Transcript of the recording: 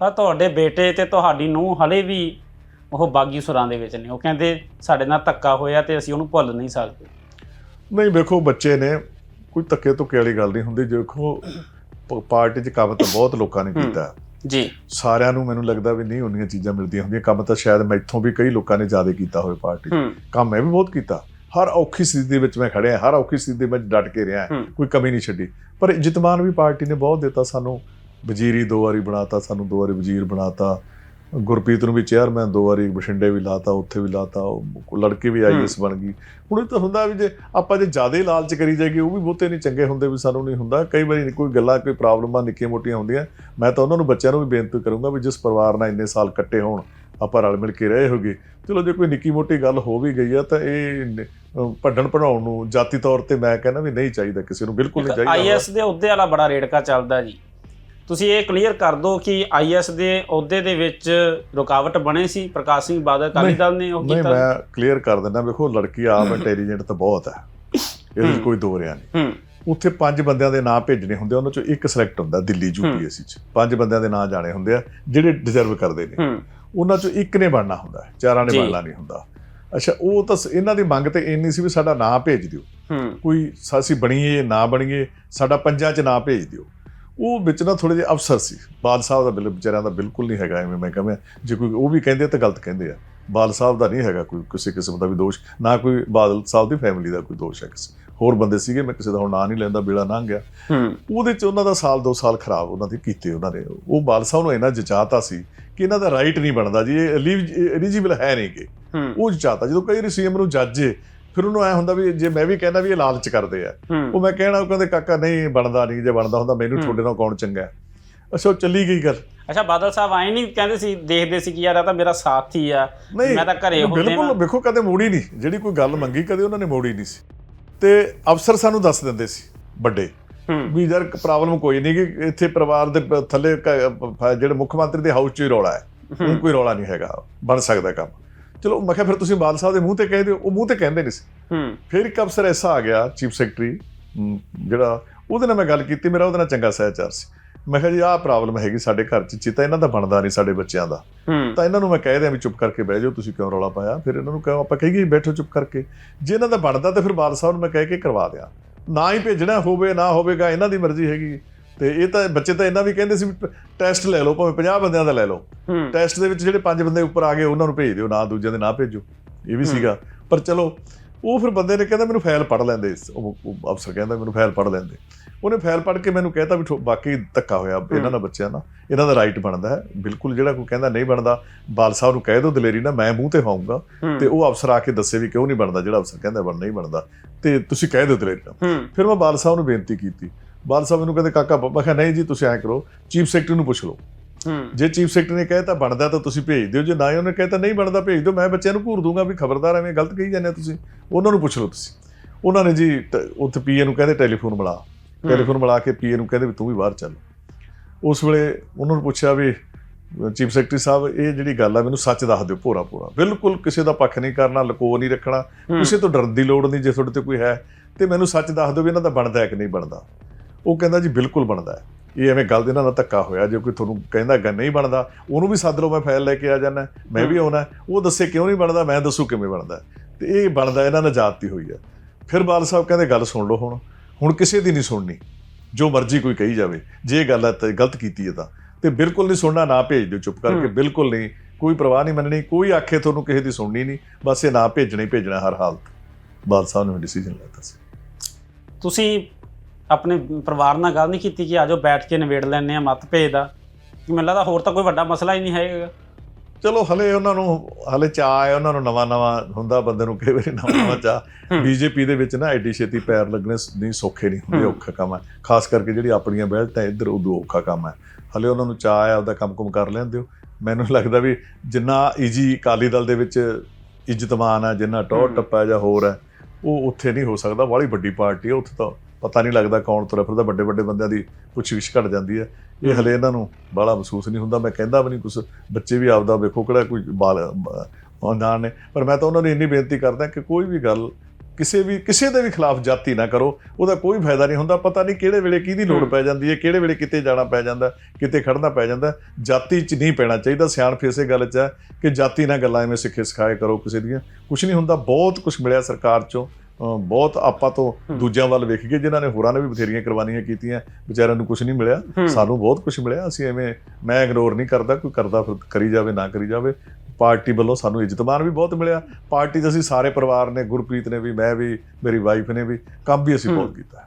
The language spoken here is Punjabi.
ਪਰ ਤੁਹਾਡੇ ਬੇਟੇ ਤੇ ਤੁਹਾਡੀ ਨੂੰ ਹਲੇ ਵੀ ਉਹ ਬਾਗੀ ਸੁਰਾਂ ਦੇ ਵਿੱਚ ਨੇ। ਉਹ ਕਹਿੰਦੇ ਸਾਡੇ ਨਾਲ ਧੱਕਾ ਹੋਇਆ ਤੇ ਅਸੀਂ ਉਹਨੂੰ ਭੁੱਲ ਨਹੀਂ ਸਕਦੇ। ਨਹੀਂ ਵੇਖੋ ਬੱਚੇ ਨੇ ਕੋਈ ਧੱਕੇ ਧੁੱਕੇ ਵਾਲੀ ਗੱਲ ਨਹੀਂ ਹੁੰਦੀ। ਦੇਖੋ ਪ- ਪਾਰਟੀ 'ਚ ਕੰਮ ਤਾਂ ਬਹੁਤ ਲੋਕਾਂ ਨੇ ਕੀਤਾ। ਜੀ। ਸਾਰਿਆਂ ਨੂੰ ਮੈਨੂੰ ਲੱਗਦਾ ਵੀ ਨਹੀਂ ਉਨੀਆਂ ਚੀਜ਼ਾਂ ਮਿਲਦੀਆਂ ਹੁੰਦੀਆਂ। ਕੰਮ ਤਾਂ ਸ਼ਾਇਦ ਮੈਥੋਂ ਵੀ ਕਈ ਲੋਕਾਂ ਨੇ ਜ਼ਿਆਦਾ ਕੀਤਾ ਹੋਵੇ ਪਾਰਟੀ 'ਚ। ਹੂੰ। ਕੰਮ ਮੈਂ ਵੀ ਬਹੁਤ ਕੀਤਾ। ਹਰ ਔਖੀ ਸਥਿਤੀ ਦੇ ਵਿੱਚ ਮੈਂ ਖੜਿਆ। ਹਰ ਔਖੀ ਸਥਿਤੀ ਦੇ ਵਿੱਚ ਡਟ ਕੇ ਰਿਹਾ। ਹੂੰ। ਕੋਈ ਕਮੀ ਨਹੀਂ ਛੱਡੀ। ਪਰ ਜਿਤਮਾਨ ਵੀ ਪਾਰਟੀ ਨੇ ਬਹੁਤ ਦਿੱਤਾ ਸਾਨੂੰ। ਵਜ਼ੀਰੀ ਦੋ ਵਾਰੀ ਬਣਾਤਾ ਸਾਨੂੰ ਦੋ ਵਾਰੀ ਵਜ਼ੀਰ ਬਣਾਤਾ। ਗੁਰਪ੍ਰੀਤ ਨੂੰ ਵੀ ਚੇਅਰਮੈਨ ਦੋ ਵਾਰੀ ਬਠਿੰਡੇ ਵੀ ਲਾਤਾ ਉੱਥੇ ਵੀ ਲਾਤਾ ਲੜਕੀ ਵੀ ਆਈਐਸ ਬਣ ਗਈ। ਹੁਣ ਇਹ ਤਾਂ ਹੁੰਦਾ ਵੀ ਜੇ ਆਪਾਂ ਜੇ ਜ਼ਿਆਦਾ ਲਾਲਚ ਕਰੀ ਜਾਈਏ ਉਹ ਵੀ ਬਹੁਤੇ ਨਹੀਂ ਚੰਗੇ ਹੁੰਦੇ ਵੀ ਸਾਨੂੰ ਨਹੀਂ ਹੁੰਦਾ। ਕਈ ਵਾਰੀ ਕੋਈ ਗੱਲਾਂ ਕੋਈ ਪ੍ਰੋਬਲਮਾਂ ਨਿੱਕੀਆਂ ਮੋਟੀਆਂ ਹੁੰਦੀਆਂ। ਮੈਂ ਤਾਂ ਉਹਨਾਂ ਨੂੰ ਬੱਚਿਆਂ ਨੂੰ ਵੀ ਬੇਨਤੀ ਕਰੂੰਗਾ ਵੀ ਜਿਸ ਪਰਿਵਾਰ ਨਾਲ ਇੰਨੇ ਸਾਲ ਕੱਟੇ ਹੋਣ ਆਪਾਂ ਰਲ ਮਿਲ ਕੇ ਰਹੇ ਹੋਗੇ ਚਲੋ ਜੇ ਕੋਈ ਨਿੱਕੀ ਮੋਟੀ ਗੱਲ ਹੋ ਵੀ ਗਈ ਆ ਤਾਂ ਇਹ ਭੱਡਣ ਭੜਾਉਣ ਨੂੰ ਜਾਤੀ ਤੌਰ ਤੇ ਮੈਂ ਕਹਿੰਦਾ ਵੀ ਨਹੀਂ ਚਾਹੀਦਾ ਕਿਸੇ ਨੂੰ ਬਿਲਕੁਲ ਨਹੀਂ ਚਾਹੀਦਾ। ਆਈਐਸ ਦੇ ਅਹੁਦੇ ਵਾਲਾ ਬੜਾ ਰੇੜਕਾ ਚੱਲਦਾ ਜੀ। ਤੁਸੀਂ ਇਹ ਕਲੀਅਰ ਕਰ ਦਿਓ ਕਿ ਆਈਐਸ ਦੇ ਅਹੁਦੇ ਦੇ ਵਿੱਚ ਰੁਕਾਵਟ ਬਣੇ ਸੀ? ਪ੍ਰਕਾਸ਼ ਸਿੰਘ ਬਾਦਲ ਅਕਾਲੀ ਦਲ ਨੇ ਉਹ ਨਹੀਂ ਕੀਤਾ? ਮੈਂ ਕਲੀਅਰ ਕਰ ਦਿੰਦਾ ਵੇਖੋ ਲੜਕੀ ਆਪ ਇੰਟੈਲੀਜੈਂਟ ਤਾਂ ਬਹੁਤ ਹੈ। ਇਹਦੇ। ਕੋਈ ਦੋ ਰਿਆ ਨਹੀਂ। ਉੱਥੇ ਪੰਜ ਬੰਦਿਆਂ ਦੇ ਨਾਂ ਭੇਜਣੇ ਹੁੰਦੇ ਉਹਨਾਂ ਚੋਂ ਇੱਕ ਸਿਲੈਕਟ ਹੁੰਦਾ ਦਿੱਲੀ ਯੂਪੀਐਸਸੀ ਚ। ਪੰਜ ਬੰਦਿਆਂ ਦੇ ਨਾਂ ਜਾਣੇ ਹੁੰਦੇ ਆ ਜਿਹੜੇ ਡਿਜ਼ਰਵ ਕਰਦੇ ਨੇ। ਉਹਨਾਂ ਚੋਂ ਇੱਕ ਨੇ ਬਣਨਾ ਹੁੰਦਾ ਚਾਰਾਂ ਨੇ। ਬਣਨਾ ਨਹੀਂ ਹੁੰਦਾ। ਅੱਛਾ ਉਹ ਤਾਂ ਇਹਨਾਂ ਦੀ ਮੰਗ ਤੇ ਇੰਨੀ ਸੀ ਵੀ ਸਾਡਾ ਨਾਂ ਭੇਜ ਦਿਓ। ਕੋਈ ਸ- ਅਸੀਂ ਬਣੀਏ ਨਾ ਬਣੀਏ ਸਾਡਾ ਪੰਜਾਂ ਚ ਨਾਂ ਭੇਜ ਦਿਓ। ਉਹ ਵਿੱਚ ਨਾ ਥੋੜੇ ਜਿਹੇ ਅਫਸਰ ਸੀ। ਬਾਦ ਸਾਹਿਬ ਦਾ ਬਿਲ ਵਿਚਾਰਿਆਂ ਦਾ ਬਿਲਕੁਲ ਨਹੀਂ ਹੈਗਾ ਐਵੇਂ ਮੈਂ ਕਹਾਂ। ਜੇ ਕੋਈ ਉਹ ਵੀ ਕਹਿੰਦੇ ਤਾਂ ਗਲਤ ਕਹਿੰਦੇ ਆ। ਬਾਦਲ ਸਾਹਿਬ ਦਾ ਨਹੀਂ ਹੈਗਾ ਕੋਈ ਕਿਸੇ ਕਿਸਮ ਦਾ ਵੀ ਦੋਸ਼। ਨਾ ਕੋਈ ਬਾਦਲ ਸਾਹਿਬ ਦੀ ਫੈਮਿਲੀ ਦਾ ਕੋਈ ਦੋਸ਼ ਹੈ ਕਿਸੇ। ਹੋਰ ਬੰਦੇ ਸੀਗੇ ਮੈਂ ਕਿਸੇ ਦਾ ਹੁਣ ਨਾਂ ਨਹੀਂ ਲੈਂਦਾ ਬੇੜਾ ਲੰਘ ਗਿਆ। ਹੂੰ। ਉਹਦੇ ਚ ਉਹਨਾਂ ਦਾ ਸਾਲ ਦੋ ਸਾਲ ਖਰਾਬ ਉਹਨਾਂ ਦੇ ਕੀਤੇ ਉਹਨਾਂ ਨੇ। ਉਹ ਬਾਲ ਸਾਹਿਬ ਨੂੰ ਇਹਨਾਂ ਜਚਾਤਾ ਸੀ ਕਿ ਇਹਨਾਂ ਦਾ ਰਾਈਟ ਨਹੀਂ ਬਣਦਾ ਜੀ। ਇਹ ਐਲੀਜੀਬਲ ਹੈ ਨਹੀਂ ਕਿ ਉਹ ਜਚਾਤਾ। ਜਦੋਂ ਕਈ ਸੀਐਮ ਨੂੰ ਜੱਜ ਫਿਰ ਉਹਨੂੰ ਐ ਹੁੰਦਾ ਵੀ ਜੇ ਮੈਂ ਵੀ ਕਹਿੰਦਾ ਵੀ ਇਹ ਲਾਲਚ ਕਰਦੇ ਆ ਉਹ ਮੈਂ ਕਹਿਣਾ ਉਹ ਕਹਿੰਦੇ ਕਾਕਾ ਨਹੀਂ ਬਣਦਾ ਨਹੀਂ ਜੇ ਬਣਦਾ ਹੁੰਦਾ ਮੈਨੂੰ। ਤੁਹਾਡੇ ਨਾਲ ਕੌਣ ਚੰਗਾ ਅੱਛਾ ਉਹ ਚੱਲੀ ਗਈ ਗੱਲ। ਅੱਛਾ ਬਾਦਲ ਸਾਹਿਬ ਆਏ ਨਹੀਂ ਕਹਿੰਦੇ ਸੀ ਦੇਖਦੇ ਸੀ ਕਿ ਯਾਰ ਇਹ ਤਾਂ ਮੇਰਾ ਸਾਥੀ ਆ ਮੈਂ ਤਾਂ ਘਰੇ ਹੁੰਦੇ ਬਿਲਕੁਲ ਨਾ। ਵੇਖੋ ਕਦੇ ਮੋੜੀ ਨਹੀਂ ਜਿਹੜੀ ਕੋਈ ਗੱਲ ਮੰਗੀ ਕਦੇ ਉਹਨਾਂ ਨੇ ਮੋੜੀ ਨਹੀਂ ਸੀ। ਤੇ ਅਫਸਰ ਸਾਨੂੰ ਦੱਸ ਦਿੰਦੇ ਸੀ ਵੱਡੇ ਵੀ ਯਾਰ ਪ੍ਰੋਬਲਮ ਕੋਈ ਨਹੀਂ ਕਿ ਇੱਥੇ ਪਰਿਵਾਰ ਦੇ ਥੱਲੇ ਜਿਹੜੇ ਮੁੱਖ ਮੰਤਰੀ ਦੇ ਹਾਊਸ 'ਚ ਹੀ ਰੌਲਾ ਹੈ। ਉਹ ਹੂੰ। ਕੋਈ ਰੌਲਾ ਨਹੀਂ ਹੈਗਾ ਬਣ ਸਕਦਾ ਕੰਮ। ਚਲੋ ਮੈਂ ਕਿਹਾ ਫਿਰ ਤੁਸੀਂ ਬਾਲ ਸਾਹਿਬ ਦੇ ਮੂੰਹ ਤੇ ਕਹਿ ਦਿਓ ਉਹ ਮੂੰਹ ਤੇ ਕਹਿੰਦੇ ਨਹੀਂ ਸੀ। ਹੂੰ। ਫਿਰ ਇੱਕ ਅਫਸਰ ਐਸਾ ਆ ਗਿਆ ਚੀਫ ਸੈਕਟਰੀ ਜਿਹੜਾ ਉਹਦੇ ਨਾਲ ਮੈਂ ਗੱਲ ਕੀਤੀ ਮੇਰਾ ਉਹਦੇ ਨਾਲ ਚੰਗਾ ਸਹਿਚਾਰ ਸੀ। ਮੈਂ ਕਿਹਾ ਜੀ ਆਹ ਪ੍ਰੋਬਲਮ ਹੈਗੀ ਸਾਡੇ ਘਰ 'ਚ ਚੀਤਾ ਇਹਨਾਂ ਦਾ ਬਣਦਾ ਨਹੀਂ ਸਾਡੇ ਬੱਚਿਆਂ ਦਾ। ਤਾਂ ਇਹਨਾਂ ਨੂੰ ਮੈਂ ਕਹਿ ਦਿਆਂ ਵੀ ਚੁੱਪ ਕਰਕੇ ਬਹਿ ਜਾਓ ਤੁਸੀਂ ਕਿਉਂ ਰੌਲਾ ਪਾਇਆ? ਫਿਰ ਇਹਨਾਂ ਨੂੰ ਕਹੋ ਆਪਾਂ ਕਹੀਏ ਬੈਠੋ ਚੁੱਪ ਕਰਕੇ। ਜੇ ਇਹਨਾਂ ਦਾ ਬਣਦਾ ਤਾਂ ਫਿਰ ਬਾਦ ਸਾਹਿਬ ਨੂੰ ਮੈਂ ਕਹਿ ਕੇ ਕਰਵਾ ਦਿਆਂ। ਨਾ ਹੀ ਭੇਜਣਾ ਹੋਵੇ ਨਾ ਹੋਵੇਗਾ ਇਹਨਾਂ ਦੀ ਮਰਜ਼ੀ ਹੈਗੀ। ਤੇ ਇਹ ਤਾਂ ਬੱਚੇ ਤਾਂ ਇਹਨਾਂ ਵੀ ਕਹਿੰਦੇ ਸੀ ਟੈਸਟ ਲੈ ਲਓ ਭਾਵੇਂ 50 ਬੰਦਿਆਂ ਦਾ ਲੈ ਲਓ। ਟੈਸਟ ਦੇ ਵਿੱਚ ਜਿਹੜੇ ਪੰਜ ਬੰਦੇ ਉੱਪਰ ਆ ਗਏ ਉਹਨਾਂ ਨੂੰ ਭੇਜ ਦਿਓ ਨਾ ਦੂਜਿਆਂ ਦੇ ਨਾ ਭੇਜੋ। ਇਹ ਵੀ। ਸੀਗਾ। ਪਰ ਚਲੋ ਉਹ ਫਿਰ ਬੰਦੇ ਨੇ ਕਹਿੰਦਾ ਮੈਨੂੰ ਫਾਈਲ ਪੜ੍ਹ ਲੈਂਦੇ। ਉਹ ਅਫਸਰ ਕਹਿੰਦਾ ਮੈਨੂੰ ਫਾਈਲ ਪੜ੍ਹ ਲੈਂਦੇ। ਉਹਨੇ ਫਾਈਲ ਪੜ੍ਹ ਕੇ ਮੈਨੂੰ ਕਹਿਤਾ ਵੀ ਬਾਕੀ ਧੱਕਾ ਹੋਇਆ ਇਹਨਾਂ ਨਾਲ ਬੱਚਿਆਂ ਨਾਲ ਇਹਨਾਂ ਦਾ ਰਾਈਟ ਬਣਦਾ ਹੈ। ਬਿਲਕੁਲ ਜਿਹੜਾ ਕੋਈ ਕਹਿੰਦਾ ਨਹੀਂ ਬਣਦਾ ਬਾਲ ਸਾਹਿਬ ਨੂੰ ਕਹਿ ਦਿਓ ਦਲੇਰੀ ਨਾਲ ਮੈਂ ਮੂੰਹ ਤੇ ਹੂੰ। ਤੇ ਉਹ ਅਫਸਰ ਆ ਕੇ ਦੱਸੇ ਵੀ ਕਿਉਂ ਨਹੀਂ ਬਣਦਾ ਜਿਹੜਾ ਅਫਸਰ ਕਹਿੰਦਾ ਬਣ ਨਹੀਂ ਬਣਦਾ। ਤੇ ਤੁਸੀਂ ਕਹਿ ਦਿਓ ਦਲੇਰੀ ਨਾਲ। ਫਿਰ ਮੈਂ ਬਾਲ ਸਾਹਿਬ ਨੂੰ ਬੇਨਤੀ ਕੀਤੀ। ਬਾਲ ਸਾਹਿਬ ਮੈਨੂੰ ਕਹਿੰਦੇ ਕਾਕਾ ਮੈਂ ਕਿਹਾ ਨਹੀਂ ਜੀ ਤੁਸੀਂ ਐਂ ਕਰੋ ਚੀਫ ਸੈਕਟਰੀ ਨੂੰ ਪੁੱਛ ਲਓ। ਜੇ ਚੀਫ ਸੈਕਟਰੀ ਨੇ ਕਹਿਤਾ ਬਣਦਾ ਤਾਂ ਤੁਸੀਂ ਭੇਜ ਦਿਓ ਜੇ ਨਾ ਹੀ ਉਹਨੇ ਕਹਿਤਾ ਨਹੀਂ ਬਣਦਾ ਭੇਜ ਦਿਓ। ਮੈਂ ਬੱਚਿਆਂ ਨੂੰ ਘੂਰ ਦੂੰਗਾ ਵੀ ਖਬਰਦਾਰ ਐਵੇਂ ਗਲਤ ਕਹੀ ਜਾਂਦੇ ਤੁਸੀਂ। ਉਹਨਾਂ ਨੂੰ ਪੁੱਛ ਲਓ ਤੁਸੀਂ। ਉਹਨਾਂ ਨੇ ਜੀ ਉੱਥੇ ਪੀਏ ਨੂੰ ਕਹਿੰਦੇ ਟੈਲੀਫੋਨ ਮਿਲਾ। ਟੈਲੀਫੋਨ ਮਿਲਾ ਕੇ ਪੀਏ ਨੂੰ ਕਹਿੰਦੇ ਵੀ ਤੂੰ ਵੀ ਬਾਹਰ ਚੱਲ। ਉਸ ਵੇਲੇ ਉਹਨਾਂ ਨੂੰ ਪੁੱਛਿਆ ਵੀ ਚੀਫ ਸੈਕਟਰੀ ਸਾਹਿਬ ਇਹ ਜਿਹੜੀ ਗੱਲ ਆ ਮੈਨੂੰ ਸੱਚ ਦੱਸ ਦਿਓ ਪੂਰਾ ਪੂਰਾ ਬਿਲਕੁਲ ਕਿਸੇ ਦਾ ਪੱਖ ਨਹੀਂ ਕਰਨਾ ਲਕੋ ਨਹੀਂ ਰੱਖਣਾ। ਕਿਸੇ ਤੋਂ ਡਰਨ ਦੀ ਲੋੜ ਨਹੀਂ ਜੇ ਤੁਹਾਡੇ ਤੇ ਕੋਈ ਹੈ। ਤੇ ਮੈਨੂੰ ਸੱਚ ਦੱਸ ਦਿਓ ਵੀ ਇਹਨਾਂ ਦਾ ਬਣਦਾ ਹੈ ਕਿ ਨਹੀਂ ਬਣਦਾ। ਉਹ ਕਹਿੰਦਾ ਜੀ ਬਿਲਕੁਲ ਬਣਦਾ ਹੈ। ਇਹ ਐਵੇਂ ਗੱਲ ਦੇ ਨਾਲ ਧੱਕਾ ਹੋਇਆ। ਜੇ ਕੋਈ ਤੁਹਾਨੂੰ ਕਹਿੰਦਾ ਗਾ ਨਹੀਂ ਬਣਦਾ ਉਹਨੂੰ ਵੀ ਸੱਦ ਲਓ ਮੈਂ ਫਾਈਲ ਲੈ ਕੇ ਆ ਜਾਣਾ ਮੈਂ ਵੀ ਆਉਣਾ ਉਹ ਦੱਸੇ ਕਿਉਂ ਨਹੀਂ ਬਣਦਾ ਮੈਂ ਦੱਸੂ ਕਿਵੇਂ ਬਣਦਾ ਤੇ ਇਹ ਬਣਦਾ ਇਹਨਾਂ ਨਾਲ ਜਾਤੀ ਹੋਈ ਹੈ। ਫਿਰ ਬਾਲ ਸਾਹਿਬ ਕਹਿੰਦੇ ਗੱਲ ਸੁਣ ਲਓ ਹੁਣ। ਹੁਣ ਕਿਸੇ ਦੀ ਨਹੀਂ ਸੁਣਨੀ। ਜੋ ਮਰਜ਼ੀ ਕੋਈ ਕਹੀ ਜਾਵੇ। ਜੇ ਗੱਲ ਹੈ ਤਾਂ ਗਲਤ ਕੀਤੀ ਹੈ ਤਾਂ। ਤੇ ਬਿਲਕੁਲ ਨਹੀਂ ਸੁਣਨਾ ਨਾ ਭੇਜ ਦਿਓ ਚੁੱਪ ਕਰਕੇ। ਬਿਲਕੁਲ ਨਹੀਂ। ਕੋਈ ਪਰਵਾਹ ਨਹੀਂ ਮੰਨਣੀ। ਕੋਈ ਆਖੇ ਤੁਹਾਨੂੰ ਕਿਸੇ ਦੀ ਸੁਣਨੀ ਨਹੀਂ। ਬਸ ਇਹ ਨਾ ਭੇਜਣਾ ਹੀ ਭੇਜਣਾ ਹਰ ਹਾਲਤ। ਬਾਲ ਸਾਹਿਬ ਨੇ ਡਿਸੀਜਨ ਲਿਆ ਸੀ। ਤੁਸੀਂ ਆਪਣੇ ਪਰਿਵਾਰ ਨਾਲ ਗੱਲ ਨਹੀਂ ਕੀਤੀ ਕਿ ਆਜੋ ਬੈਠ ਕੇ ਨਿਬੇੜ ਲੈਣੇ ਆ ਮਤਭੇਦ ਦਾ। ਕਿ ਮੈਨੂੰ ਲੱਗਦਾ ਹੋਰ ਤਾਂ ਕੋਈ ਵੱਡਾ ਮਸਲਾ ਹੀ ਨਹੀਂ ਹੈਗਾ। ਚਲੋ ਹਲੇ ਉਹਨਾਂ ਨੂੰ ਹਲੇ ਚਾਹ ਹੈ ਉਹਨਾਂ ਨੂੰ ਨਵਾਂ ਨਵਾਂ ਹੁੰਦਾ ਬੰਦੇ ਨੂੰ ਕਈ ਵਾਰੀ ਨਵਾਂ ਨਵਾਂ ਚਾਹ। ਬੀਜੇਪੀ ਦੇ ਵਿੱਚ ਨਾ ਐਡੀ ਛੇਤੀ ਪੈਰ ਲੱਗਣੇ ਨਹੀਂ ਸੌਖੇ ਨਹੀਂ ਹੁੰਦੇ। ਔਖਾ ਕੰਮ ਹੈ। ਖਾਸ ਕਰਕੇ ਜਿਹੜੀ ਆਪਣੀਆਂ ਬੈਲਟ ਹੈ ਇੱਧਰ ਉਦੋਂ ਔਖਾ ਕੰਮ ਹੈ। ਹਲੇ ਉਹਨਾਂ ਨੂੰ ਚਾਹ ਹੈ ਆਪਦਾ ਕੰਮ-ਕੁਮ ਕਰ ਲੈਂਦੇ ਹੋ। ਮੈਨੂੰ ਲੱਗਦਾ ਵੀ ਜਿੰਨਾ ਈਜੀ ਅਕਾਲੀ ਦਲ ਦੇ ਵਿੱਚ ਇੱਜ਼ਤਮਾਨ ਹੈ ਜਿੰਨਾ ਟੌਰ। ਟੱਪਾ ਜਾਂ ਹੋਰ ਹੈ ਉਹ ਉੱਥੇ ਨਹੀਂ ਹੋ ਸਕਦਾ। ਬਾਹਲੀ ਵੱਡੀ ਪਾਰਟੀ ਹੈ ਉੱਥੇ ਤਾਂ ਪਤਾ ਨਹੀਂ ਲੱਗਦਾ ਕੌਣ ਤੁਰਿਆ ਫਿਰਦਾ ਵੱਡੇ ਵੱਡੇ ਬੰਦਿਆਂ ਦੀ ਪੁੱਛਗਿੱਛ ਘਟ ਜਾਂਦੀ ਹੈ। ਇਹ ਹਲੇ ਇਹਨਾਂ ਨੂੰ ਬਾਹਲਾ ਮਹਿਸੂਸ ਨਹੀਂ ਹੁੰਦਾ। ਮੈਂ ਕਹਿੰਦਾ ਵੀ ਨਹੀਂ ਕੁਛ ਬੱਚੇ ਵੀ ਆਪਦਾ ਵੇਖੋ ਕਿਹੜਾ ਕੋਈ ਬਾਲ ਅਨਜਾਣ ਨੇ। ਪਰ ਮੈਂ ਤਾਂ ਉਹਨਾਂ ਨੂੰ ਇੰਨੀ ਬੇਨਤੀ ਕਰਦਾ ਕਿ ਕੋਈ ਵੀ ਗੱਲ ਕਿਸੇ ਵੀ ਕਿਸੇ ਦੇ ਵੀ ਖਿਲਾਫ ਜਾਤੀ ਨਾ ਕਰੋ। ਉਹਦਾ ਕੋਈ ਫਾਇਦਾ ਨਹੀਂ ਹੁੰਦਾ। ਪਤਾ ਨਹੀਂ ਕਿਹੜੇ ਵੇਲੇ ਕਿਹਦੀ ਲੋੜ। ਪੈ ਜਾਂਦੀ ਹੈ ਕਿਹੜੇ ਵੇਲੇ ਕਿਤੇ ਜਾਣਾ ਪੈ ਜਾਂਦਾ ਕਿਤੇ ਖੜਨਾ ਪੈ ਜਾਂਦਾ। ਜਾਤੀ 'ਚ ਨਹੀਂ ਪੈਣਾ ਚਾਹੀਦਾ। ਸਿਆਣਪ ਇਸੇ ਗੱਲ 'ਚ ਹੈ ਕਿ ਜਾਤੀ ਨਾਲ ਗੱਲਾਂ ਐਵੇਂ ਸਿੱਖੇ ਸਿਖਾਏ ਕਰੋ ਕਿਸੇ ਦੀਆਂ। ਕੁਝ ਨਹੀਂ ਹੁੰਦਾ। ਬਹੁਤ ਕੁਝ ਮਿਲਿਆ ਸਰਕਾਰ 'ਚੋਂ। ਬਹੁਤ ਆਪਾਂ ਤੋਂ। ਦੂਜਿਆਂ ਵੱਲ ਵੇਖ ਕੇ ਜਿਨ੍ਹਾਂ ਨੇ ਹੋਰਾਂ ਨੇ ਵੀ ਬਥੇਰੀਆਂ ਕੁਰਬਾਨੀਆਂ ਕੀਤੀਆਂ ਵਿਚਾਰਿਆਂ ਨੂੰ ਕੁਝ ਨਹੀਂ ਮਿਲਿਆ। ਸਾਨੂੰ ਬਹੁਤ ਕੁਝ ਮਿਲਿਆ ਅਸੀਂ ਐਵੇਂ ਮੈਂ ਇਗਨੋਰ ਨਹੀਂ ਕਰਦਾ ਕੋਈ ਕਰਦਾ ਫਿਰ ਕਰੀ ਜਾਵੇ ਨਾ ਕਰੀ ਜਾਵੇ ਪਾਰਟੀ ਵੱਲੋਂ ਸਾਨੂੰ ਇੱਜ਼ਤਮਾਨ ਵੀ ਬਹੁਤ ਮਿਲਿਆ ਪਾਰਟੀ 'ਚ ਅਸੀਂ ਸਾਰੇ ਪਰਿਵਾਰ ਨੇ ਗੁਰਪ੍ਰੀਤ ਨੇ ਵੀ ਮੈਂ ਵੀ ਮੇਰੀ ਵਾਈਫ ਨੇ ਵੀ ਕੰਮ ਵੀ ਅਸੀਂ। ਬਹੁਤ ਕੀਤਾ